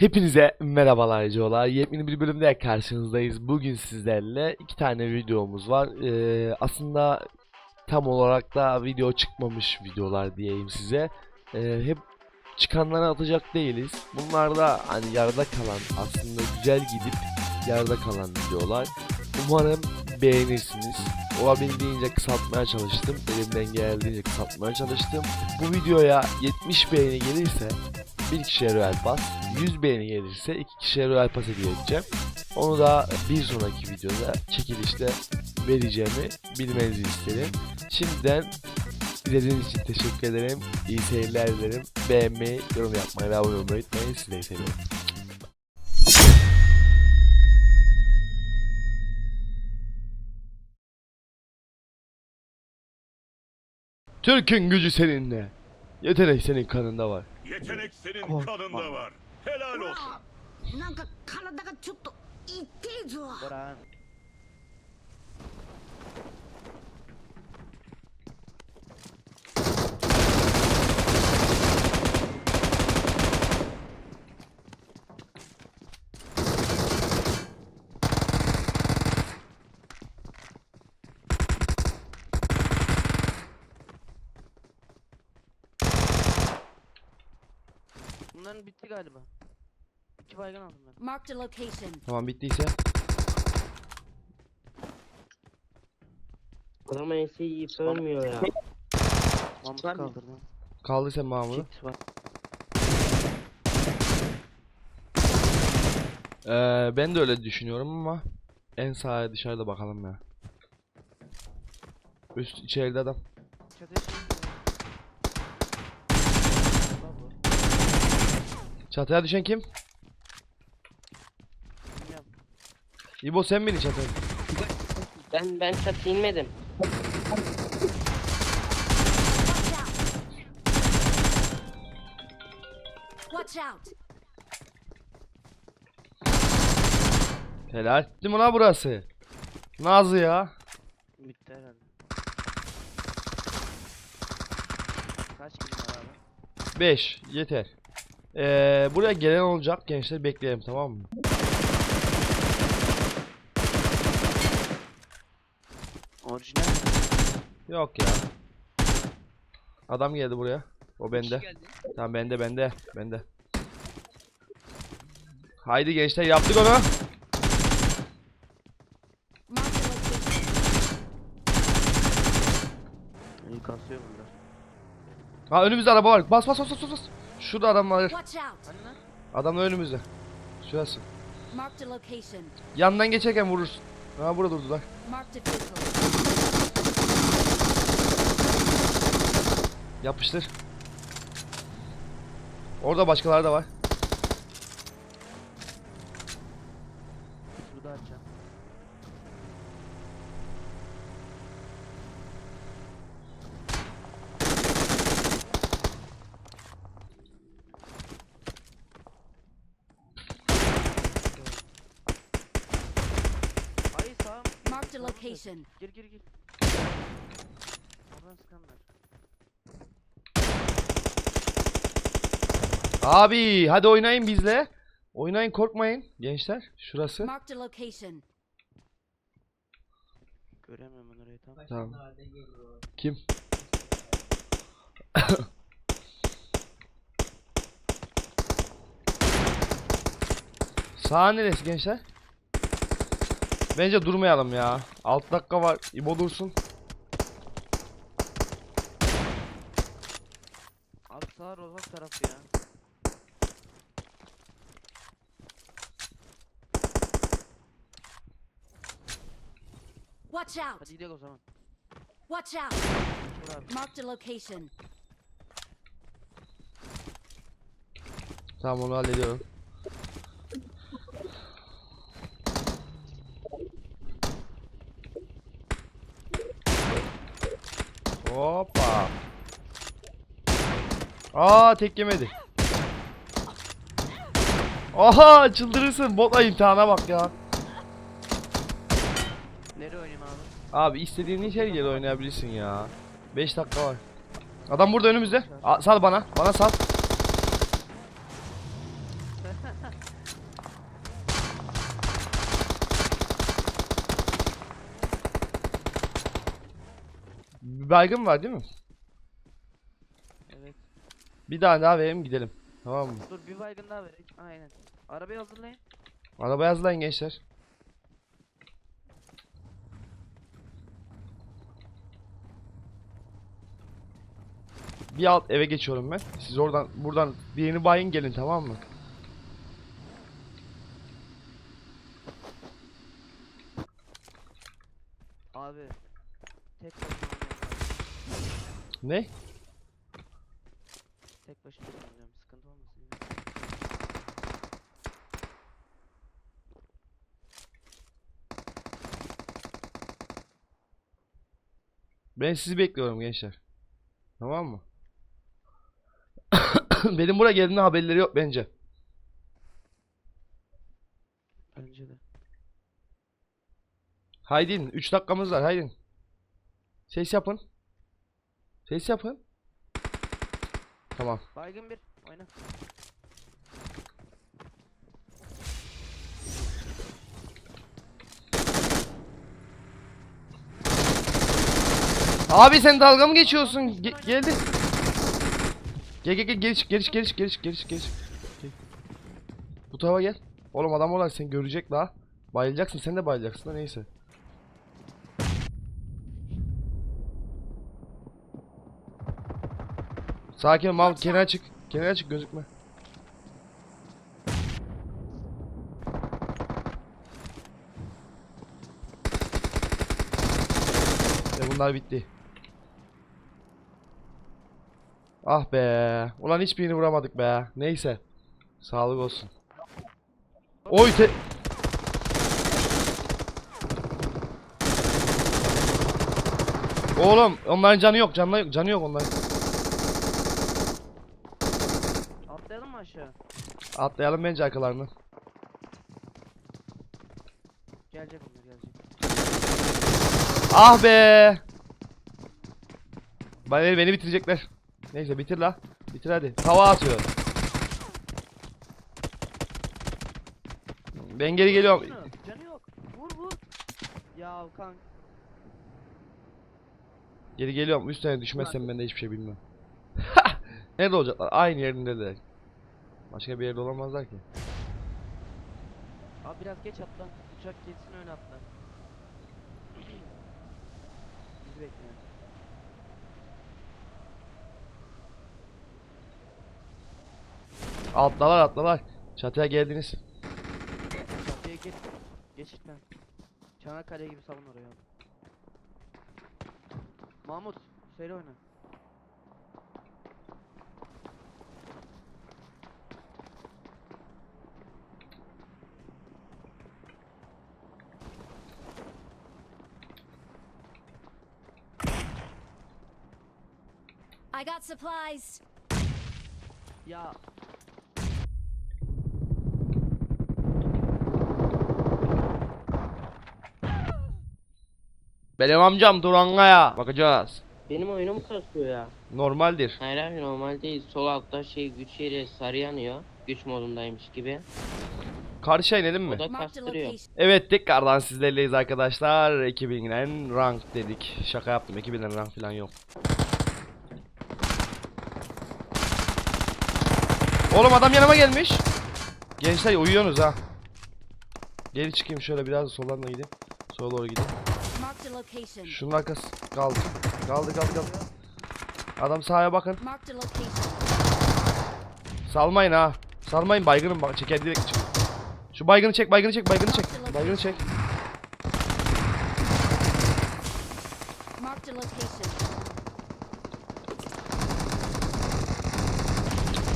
Hepinize merhabalar Cola. Yepyeni bir bölümde karşınızdayız. Bugün sizlerle iki tane videomuz var. Ee, aslında tam olarak da video çıkmamış videolar diyeyim size. Ee, hep çıkanları atacak değiliz. Bunlar da hani yarıda kalan aslında güzel gidip yarıda kalan videolar. Umarım beğenirsiniz. Olabildiğince kısaltmaya çalıştım. Elimden geldiğince kısaltmaya çalıştım. Bu videoya 70 beğeni gelirse bir kişiye Royal Pass, 100 beğeni gelirse iki kişiye Royal Pass hediye edeceğim. Onu da bir sonraki videoda çekilişte vereceğimi bilmenizi isterim. Şimdiden izlediğiniz için teşekkür ederim. İyi seyirler dilerim. Beğenmeyi, yorum yapmayı ve abone olmayı unutmayın. Sizleri seviyorum. Türk'ün gücü seninle. Yetenek senin kanında var. Yetenek senin Korkma. kanında var. Helal olsun. なんか体がちょっと痛いぞ Baran. Bitti galiba. İki baygın aldım ben. Marked a location. Tamam bittiyse. Adam ense yiyip ölmüyor ya. Mahmut Var mı? kaldırdım. Kaldıysa Mahmut'u. Kit var. Ee, ben de öyle düşünüyorum ama en sağa dışarıda bakalım ya. Üst içeride adam. Çatıya Çatıya düşen kim? Bilmiyorum. İbo sen miydin çatıya? Ben ben çatı inmedim. Watch out! Helal. Değil mi lan burası? Nazlı ya. Bitti herhalde. Kaç kill var abi? 5 yeter. Ee, buraya gelen olacak gençler bekleyelim tamam mı? Orijinal. Yok ya. Adam geldi buraya. O bende. Tamam bende bende bende. Haydi gençler yaptık onu. İyi kasıyor bunlar. Ha önümüzde araba var. Bas bas bas bas bas. Şurada adam var. Watch out! Lan? Adam da önümüzde. Şurası. Marked a location. Yandan geçerken vurursun. Ha burada durdular. Marked a vehicle. Yapıştır. Orada başkaları da var. Şurada açacağım. Ay sağım. Marked a location. Gir gir gir. Oradan sıkanlar. Abi hadi oynayın bizle. Oynayın korkmayın gençler. Şurası. Marked a location. Göremiyorum ben orayı tam. Tamam. Kim? Sağ neresi gençler? Bence durmayalım ya. 6 dakika var. İbo dursun. Abi sağ rozak tarafı ya. Watch out! Hadi gidelim o zaman. Watch out! Marked a location. Tamam onu hallediyorum. Hoppa. Aa tek yemedi. Aha çıldırırsın botla imtihana bak ya. Nereye oynayayım abi? Abi istediğin her yere oynayabilirsin ya. 5 dakika var. Adam burada önümüzde. A- sal bana. Bana sal. Bir baygın var değil mi? Evet. Bir tane daha verelim gidelim. Tamam mı? Dur bir baygın daha vereyim. Aynen. Arabayı hazırlayın. Arabaya hazırlayın gençler. Bir alt eve geçiyorum ben. Siz oradan buradan birini bayın gelin tamam mı? Abi. Tek başına. Ne? Tek başına oynayacağım. Sıkıntı olmasın. ya. Ben sizi bekliyorum gençler. Tamam mı? Benim buraya geldiğinde haberleri yok bence. Bence de. Haydi 3 dakikamız var haydi. Ses yapın. Ses yapın. Tamam. Baygın bir. Oyna. Abi sen dalga mı geçiyorsun? Ge- geldi. Gel gel gel geri çık geri çık geri çık geri çık geri çık geri çık. Gel. Bu tarafa gel. Oğlum adam olarak seni görecek daha. Bayılacaksın sen de bayılacaksın da neyse. Sakin ol Mahmut kenara çık. Kenara çık gözükme. E bunlar bitti. Ah be. Ulan hiçbirini vuramadık be. Neyse. Sağlık olsun. Oy te... Oğlum onların canı yok, canı yok, canı yok onların. Atlayalım mı aşağı? Atlayalım bence arkalarını. Gelecek onlar gelecek. Ah be. Beni, beni bitirecekler. Neyse bitir la. Bitir hadi. Tava atıyor. Ben geri geliyorum. Canı yok. Vur vur. Ya kank. Geri geliyorum. Üstüne düşmezsem ben de hiçbir şey bilmem. Nerede olacaklar? Aynı yerindeler. Başka bir yerde olamazlar ki. Abi biraz geç atla. Uçak geçsin öyle atla. Bizi bekliyor. Atlalar atlalar. Çatıya geldiniz. Çatıya geç. Geçitten. Çanakkale gibi savun oraya. Mahmut. Söyle oyna. I got supplies. Ya Benim amcam Durangaya. Bakacağız. Benim oyunum kasıyor ya. Normaldir. Hayır abi normal değil. Sol altta şey güç yeri sarı yanıyor. Güç modundaymış gibi. Karşıya inelim mi? O da Marked a kastırıyor. location. Evet tekrardan sizlerleyiz arkadaşlar. 2000'den rank dedik. Şaka yaptım. 2000'den rank falan yok. Oğlum adam yanıma gelmiş. Gençler uyuyorsunuz ha. Geri çıkayım şöyle biraz da soldan da gideyim. Sola doğru gideyim. Şunun arkası kaldı. Kaldı kaldı kaldı. Adam sağa bakın. Salmayın ha. Salmayın baygınım bak çeker direkt çıkıyor. Şu baygını çek baygını çek baygını çek. Baygını çek. Marked a location.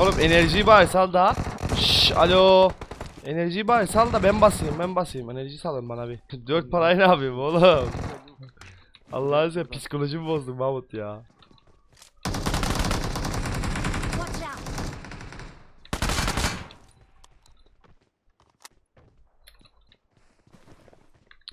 Oğlum enerjiyi bari sal da. Şş, alo. Enerjiyi bari sal da ben basayım ben basayım. Enerji salın bana bir. Dört parayı ne yapayım oğlum? Allah'ın sen psikolojimi bozdun Mahmut ya. Watch out.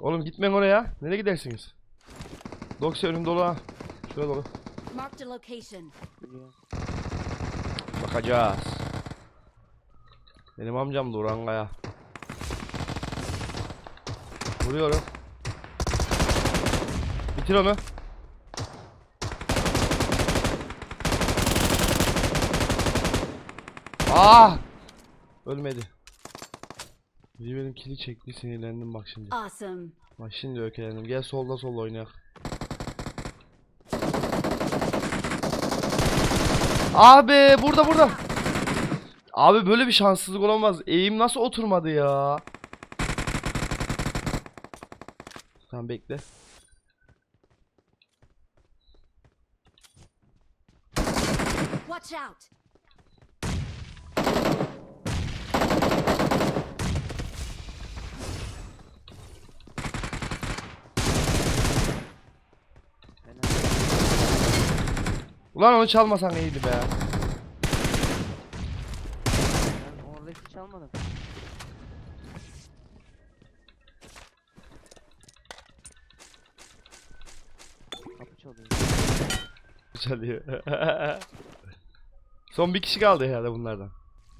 Oğlum gitmeyin oraya. Nereye gidersiniz? Doksa önüm dolu ha. Şuraya dolu. Marked a location. Bakacağız. Benim amcam da Urangaya. Vuruyorum. Bitir onu. Ah! Ölmedi. Biri benim kili çekti sinirlendim bak şimdi. Awesome. Bak şimdi ökelendim. Gel solda solda oynayak. Abi burada burada. Abi böyle bir şanssızlık olamaz. Eğim nasıl oturmadı ya? Tamam bekle. Watch out. Ulan onu çalmasan iyiydi be. Ben orada hiç çalmadım. Kapı çalıyor. Çalıyor. Son bir kişi kaldı herhalde bunlardan.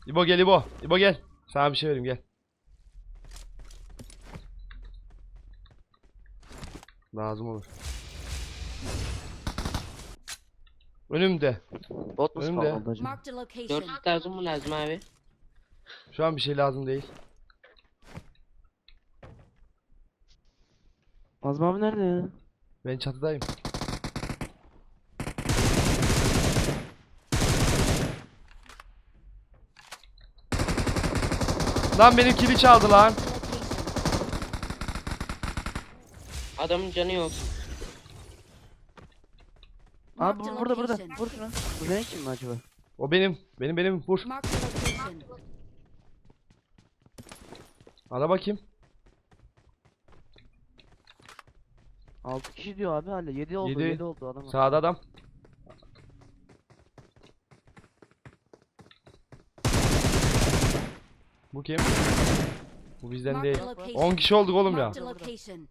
İbo gel İbo. İbo gel. Sana bir şey vereyim gel. Lazım olur. Önümde. Bot mu Önümde. spawn oldu acaba? Marked a location. Dörtlük lazım mı lazım abi? Şu an bir şey lazım değil. Azmi abi nerede ya? Ben çatıdayım. Lan benim kili çaldı lan. Adamın canı yok. Abi bu- burada burada. Vur şuna. Bu senin kim mi acaba? O benim. Benim benim. Vur. Marked a location. Ana bakayım. 6 kişi diyor abi hala 7 oldu Yedi. 7 oldu adam. Sağda adam. Bu kim? Bu bizden değil. location. 10 kişi olduk oğlum ya. Location.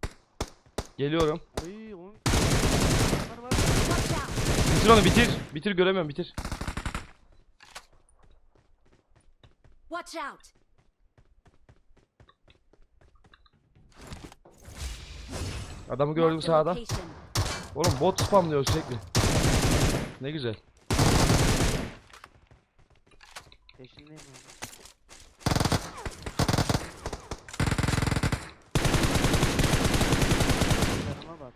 Geliyorum. Oy oy. Var var. Watch out. Bitir onu bitir. Bitir göremiyorum bitir. Watch out. Adamı gördüm sağda. Oğlum bot spamlıyor sürekli. Ne güzel. Peşindeyim abi. Yanıma bak.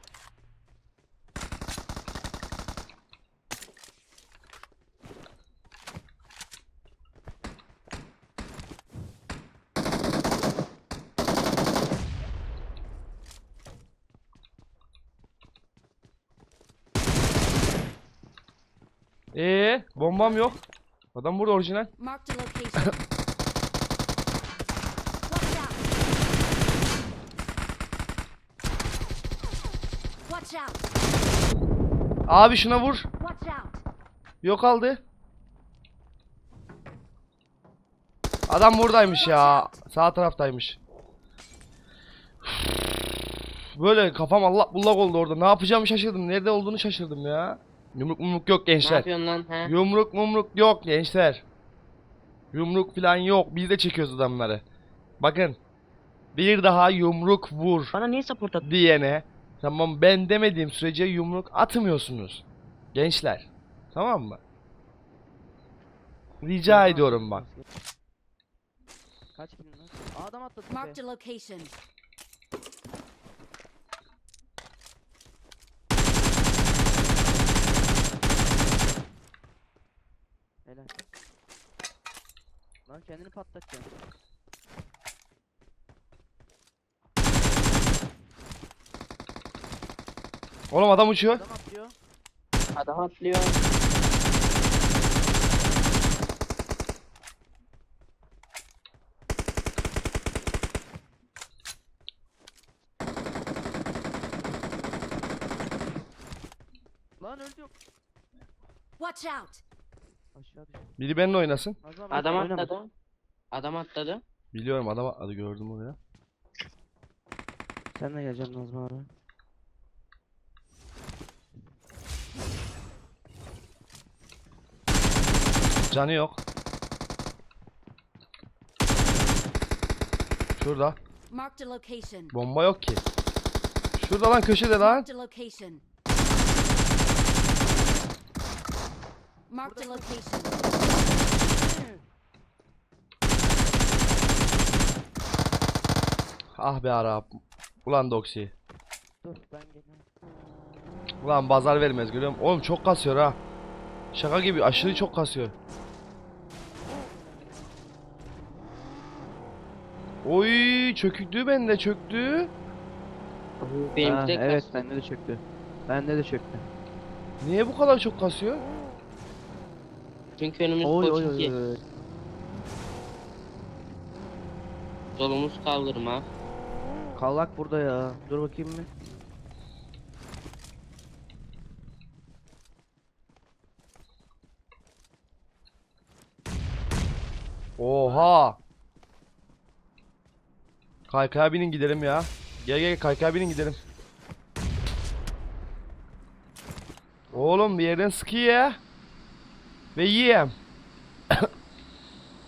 Ee, bombam yok. Adam burada orijinal. Abi şuna vur. Yok aldı. Adam buradaymış ya. Sağ taraftaymış. Böyle kafam Allah bullak oldu orada. Ne yapacağımı şaşırdım. Nerede olduğunu şaşırdım ya. Yumruk mumruk yok Ne gençler. yapıyorsun lan he? Yumruk mumruk yok gençler. Yumruk falan yok. Biz de çekiyoruz adamları. Bakın. Bir daha yumruk vur Bana niye support at? diyene. Tamam ben demediğim sürece yumruk atmıyorsunuz. Gençler. Tamam mı? Rica ediyorum bak. Kaç bin lan? Aa, adam atladı. Marked a location. Helal. Lan kendini patlatacaksın. Oğlum adam uçuyor. Adam atlıyor. Adam atlıyor. Lan öldü yok. Watch out. Aşağı düştü. Biri benimle oynasın. Adam atladı. Adam atladı. Biliyorum adam atladı gördüm onu ya. Sen de geleceksin Nazmi abi. Canı yok. Şurada. Marked a location. Bomba yok ki. Şurada lan köşede lan. Marked a location. Marked a location. Ah be Arap. Ulan Doxy. Dur ben geliyorum. Ulan bazar vermez görüyor musun? Oğlum çok kasıyor ha. Şaka gibi aşırı çok kasıyor. Oy çöktü bende çöktü. Benim Ha, tek evet bende de çöktü. Bende de çöktü. Niye bu kadar çok kasıyor? Çünkü önümüz Oy oy oy oy. Solumuz kaldırma. Kallak burada ya. Dur bakayım bir. Oha. Kaykaya binin gidelim ya. Gel gel kaykaya binin gidelim. Oğlum bir yerden sıkıyor ya. Ve yiyem.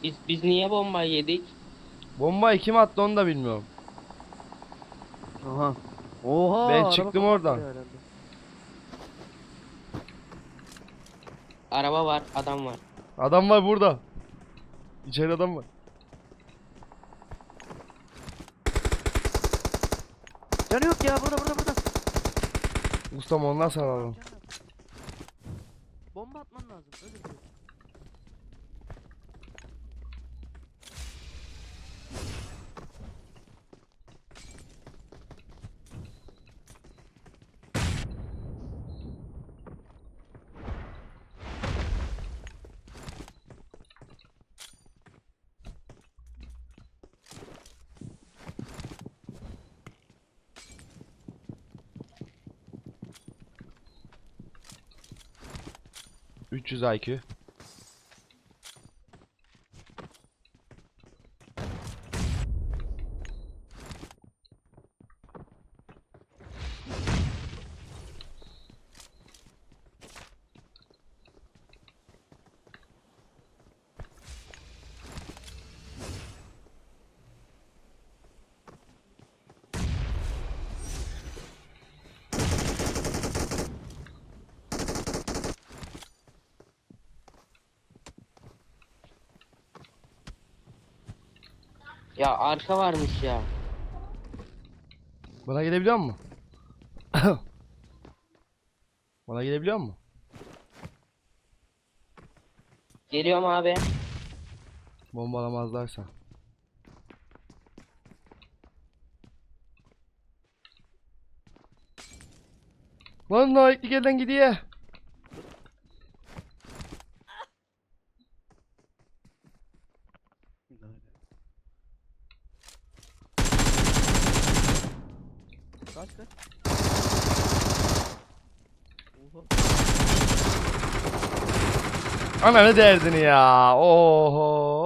Biz biz niye bomba yedik? Bombayı kim attı onu da bilmiyorum. Aha. Oha. Ben araba çıktım oradan. herhalde. Araba var, adam var. Adam var burada. İçeride adam var. Canı yok ya burada burada burada. Ustam ondan yok. Bomba atman lazım. Öyle bir şey. 300 IQ. Ya arka varmış ya. Bana gelebiliyor mu? Bana gelebiliyor mu? Geliyorum abi. Bombalamazlarsa. Lan naiklik elden gidiyor. Kaç kaç. Oha. Ana ne derdini ya. Oho.